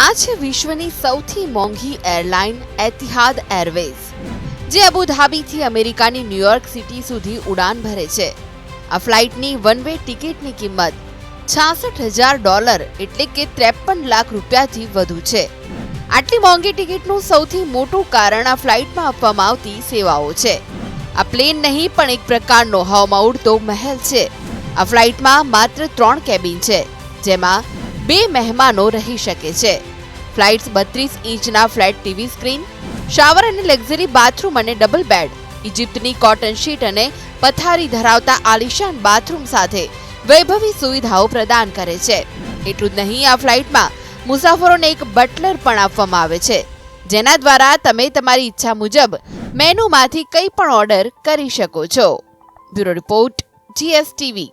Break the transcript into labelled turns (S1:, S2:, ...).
S1: આ છે વિશ્વની સૌથી મોંઘી એરલાઇન એતિહાદ એરવેઝ જે અબુધાબીથી અમેરિકાની ન્યુયોર્ક સિટી સુધી ઉડાન ભરે છે. આ ફ્લાઇટની વન વે ટિકિટની કિંમત છાસઠ હજાર ડોલર એટલે કે ત્રેપન લાખ રૂપિયાથી વધુ છે. આટલી મોંઘી ટિકિટનું સૌથી મોટું કારણ આ ફ્લાઇટમાં આપવામાં આવતી સેવાઓ છે. આ પ્લેન નહીં, પણ એક પ્રકારનો હવામાં ઉડતો મહેલ છે. આ ફ્લાઇટમાં માત્ર ત્રણ કેબિન છે, જેમાં બે મહેમાનો રહી શકે છે. ફ્લાઇટ્સ બત્રીસ ઇંચના ફ્લેટ ટીવી સ્ક્રીન, શાવર અને લક્ઝરી બાથરૂમ અને ડબલ બેડ, ઇજિપ્તની કોટન શીટ અને પથારી ધરાવતા આલિશાન બાથરૂમ સાથે વૈભવી સુવિધાઓ પ્રદાન કરે છે. એટલું જ નહીં, આ ફ્લાઇટમાં મુસાફરોને એક બટલર પણ આપવામાં આવે છે, જેના દ્વારા તમે તમારી ઈચ્છા મુજબ મેનુમાંથી કંઈ પણ ઓર્ડર કરી શકો છો. Bureau report, GSTV.